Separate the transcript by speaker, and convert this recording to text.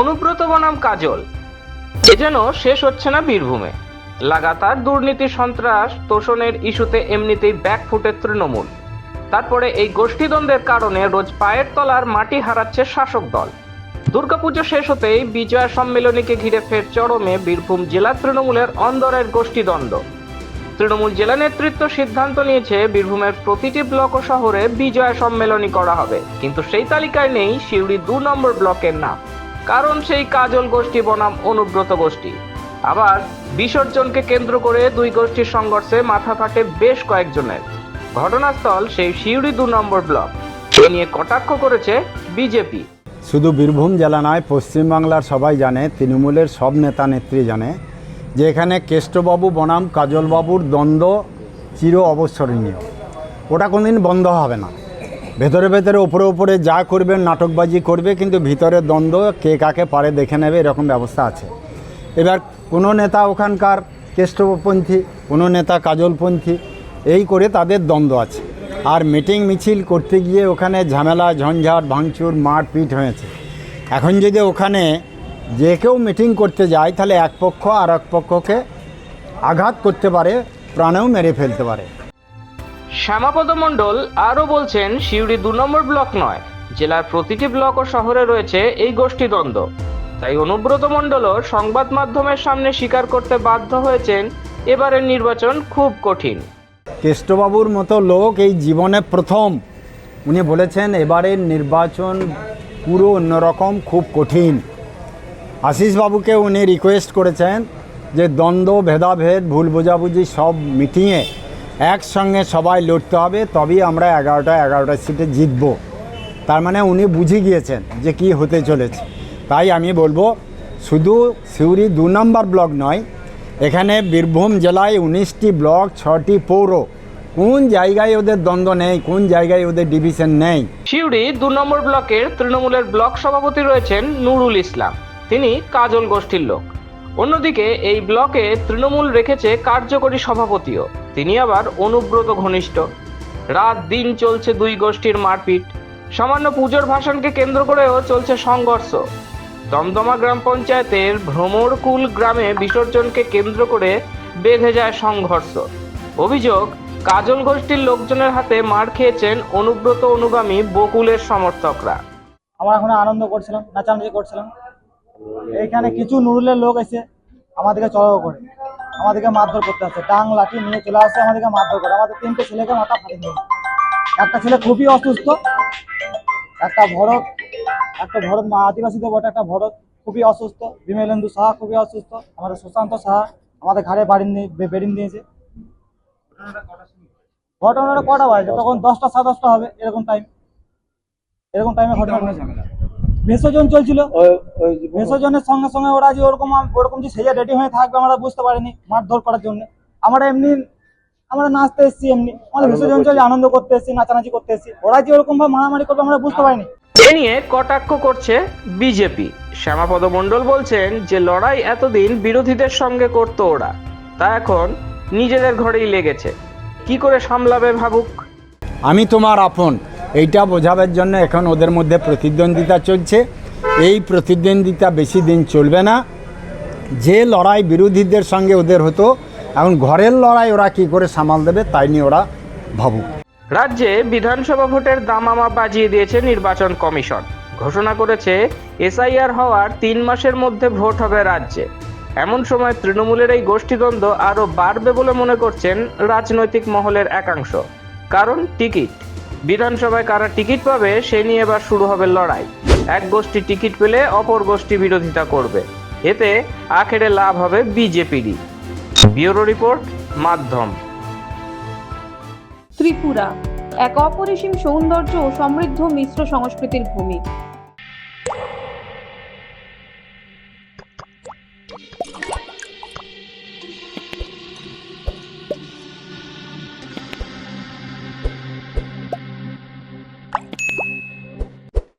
Speaker 1: অনুব্রত বনাম কাজল। এ যেন শেষ হচ্ছে না বীরভূমে। লাগাতার দুর্নীতি, সন্ত্রাস, তোষণের ইস্যুতে এমনিতেই ব্যাক ফুটে তৃণমূল। তারপরে এই গোষ্ঠীদ্বন্দ্বের কারণে রোজ পায়ের তলার মাটি হারাচ্ছে শাসক দল। দুর্গাপুজো শেষ হতেই বিজয়া সম্মেলনীকে ঘিরে ফের চরমে বীরভূম জেলা তৃণমূলের অন্দরের গোষ্ঠীদ্বন্দ্ব। তৃণমূল জেলা নেতৃত্ব সিদ্ধান্ত নিয়েছে বীরভূমের প্রতিটি ব্লক ও শহরে বিজয়া সম্মেলনী করা হবে। কিন্তু সেই তালিকায় নেই সিউড়ি দু নম্বর ব্লকের নাম। কারণ সেই কাজল গোষ্ঠী বনাম অনুব্রত গোষ্ঠী। আবার বিসর্জনকে কেন্দ্র করে দুই গোষ্ঠীর সংঘর্ষে মাথা ফাটে বেশ কয়েকজনের। ঘটনাস্থল সেই সিউড়ি দু নম্বর ব্লক। এ নিয়ে কটাক্ষ করেছে বিজেপি।
Speaker 2: শুধু বীরভূম জেলা নয়, পশ্চিমবাংলার সবাই জানে, তৃণমূলের সব নেতা নেত্রী জানে, যে এখানে কেষ্টবাবু বনাম, কাজলবাবুর দ্বন্দ্ব চির অবসরণীয় ওটা কোনোদিন বন্ধ হবে না। ভেতরে ভেতরে, উপরে উপরে যা করবেন, নাটকবাজি করবে, কিন্তু ভিতরে দ্বন্দ্ব, কে কাকে পারে দেখে নেবে, এরকম ব্যবস্থা আছে। এবার কোনো নেতা ওখানকার কেষ্টপন্থী, কোনো নেতা কাজলপন্থী, এই করে তাদের দ্বন্দ্ব আছে। আর মিটিং মিছিল করতে গিয়ে ওখানে ঝামেলা, ঝঞ্ঝাট, ভাঙচুর, মারপিট হয়েছে। এখন যদি ওখানে যে কেউ মিটিং করতে যায়, তাহলে এক পক্ষ আর এক পক্ষকে আঘাত করতে পারে, প্রাণেও মেরে ফেলতে পারে।
Speaker 1: শ্যামাপদ মণ্ডল আরও বলছেন, সিউড়ি দু নম্বর ব্লক নয়, জেলার প্রতিটি ব্লক ও শহরে রয়েছে এই গোষ্ঠীদ্বন্দ্ব তাই অনুব্রত মণ্ডলও সংবাদ মাধ্যমের সামনে স্বীকার করতে বাধ্য হয়েছেন, এবারের নির্বাচন খুব কঠিন।
Speaker 2: কেষ্টবাবুর মতো লোক এই জীবনে প্রথম। উনি বলেছেন, এবারের নির্বাচন পুরো অন্যরকম, খুব কঠিন। আশিসবাবুকে উনি রিকোয়েস্ট করেছেন যে দ্বন্দ্ব, ভেদাভেদ, ভুল বোঝাবুঝি সব মিটিয়ে একসঙ্গে সবাই লড়তে হবে, তবেই আমরা এগারোটা এগারোটা সিটে জিতব। তার মানে উনি বুঝে গিয়েছেন যে কি হতে চলেছে। তাই আমি বলব, শুধু সিউড়ি দু নম্বর ব্লক নয়, এখানে বীরভূম জেলায় উনিশটি ব্লক, ছটি পৌর। কোন জায়গায় ওদের দ্বন্দ্ব নেই, কোন জায়গায় ওদের ডিভিশন নেই?
Speaker 1: সিউড়ি দু নম্বর ব্লকের তৃণমূলের ব্লক সভাপতি রয়েছেন নুরুল ইসলাম। তিনি কাজল গোষ্ঠীর লোক। অন্যদিকে, এই ব্লকে তৃণমূল রেখেছে কার্যকরী সভাপতিও। তিনি আবার অনুব্রত ঘনিষ্ঠ। রাত দিন চলছে দুই গোষ্ঠীর মারপিট। সামান্য পুজোর ভাষণকে কেন্দ্র করেও চলছে সংঘর্ষ। দমদমা গ্রাম পঞ্চায়েতের ভ্রমরকুল গ্রামে বিসর্জনকে কেন্দ্র করে বেঁধে যায় সংঘর্ষ। অভিযোগ, কাজল গোষ্ঠীর লোকজনের হাতে মার খেয়েছেন অনুব্রত অনুগামী বকুলের সমর্থকরা।
Speaker 3: আমরা এখন আনন্দ করছিলাম, নাচানাচি করছিলাম। এইখানে কিছু নুরুলের লোক এসে আমাদেরকে চড়াও করে। আমাদেরকে মারধর করতে আসছে ডাং, লাঠি নিয়ে চলে আসছে আমাদেরকে মারধর করে। আমাদের তিনটে ছেলেকে মাথা ফাটিয়ে দিয়েছে। একটা ছেলে খুবই অসুস্থ, একটা ভরত একটা ভরত মা আদিবাসীদের বটে একটা ভরত খুবই অসুস্থ বিমলেন্দু সাহা খুবই অসুস্থ, আমাদের সুশান্ত সাহা আমাদের ঘাড়ে বাড়ি বেডিং দিয়েছে ঘটনাটা কটা বাজে? তখন দশটা, সাড়ে দশটা হবে, এরকম টাইম এরকম টাইমে ঘটনা বিসর্জন চলছিল। বিসর্জনের সঙ্গে সঙ্গে ওরা যে ওরকম ওরকম যে সেজে রেডি হয়ে থাকবে আমরা বুঝতে পারিনি মারধর করার জন্য। আমরা এমনি আমরা নাচতে এসেছি এমনি। আমাদের ভেষজন চলছে আনন্দ করতে এসেছি নাচানাচি করতে এসেছি। ওরা যে ওরকম ভাবে মারামারি করবে আমরা বুঝতে পারিনি।
Speaker 1: এ নিয়ে কটাক্ষ করছে বিজেপি। শ্যামাপদ মণ্ডল বলছেন যে লড়াই এতদিন বিরোধীদের সঙ্গে করত ওরা। তা এখন নিজেদের ঘরেই লেগেছে। কি করে সামলাবে ভাবুক?
Speaker 2: আমি তোমার আপন। এইটা বোঝাবার জন্য এখন ওদের মধ্যে প্রতিদ্বন্দ্বিতা চলছে। এই প্রতিদ্বন্দ্বিতা বেশি দিন চলবে না। যে লড়াই বিরোধীদের সঙ্গে ওদের হতো, এখন ঘরের লড়াই ওরা কি করে সামাল দেবে তাই নিয়ে ওরা ভাবুক।
Speaker 1: রাজ্যে বিধানসভা ভোটের দামামা বাজিয়ে দিয়েছে নির্বাচন কমিশন। ঘোষণা করেছে, এসআইআর হওয়ার তিন মাসের মধ্যে ভোট হবে রাজ্যে। এমন সময় তৃণমূলের এই গোষ্ঠীদ্বন্দ্ব আরও বাড়বে বলে মনে করছেন রাজনৈতিক মহলের একাংশ। কারণ টিকিট বিধানসভায় কারা টিকিট পাবে, সে নিয়ে এবার শুরু হবে লড়াই। এক গোষ্ঠী টিকিট পেলে অপর গোষ্ঠী বিরোধিতা করবে। এতে আখেরে লাভ হবে বিজেপিরই। ব্যুরো রিপোর্ট, মাধ্যম।
Speaker 4: ত্রিপুরা। এক অপরিসীম সৌন্দর্য ও সমৃদ্ধ মিশ্র সংস্কৃতির ভূমি।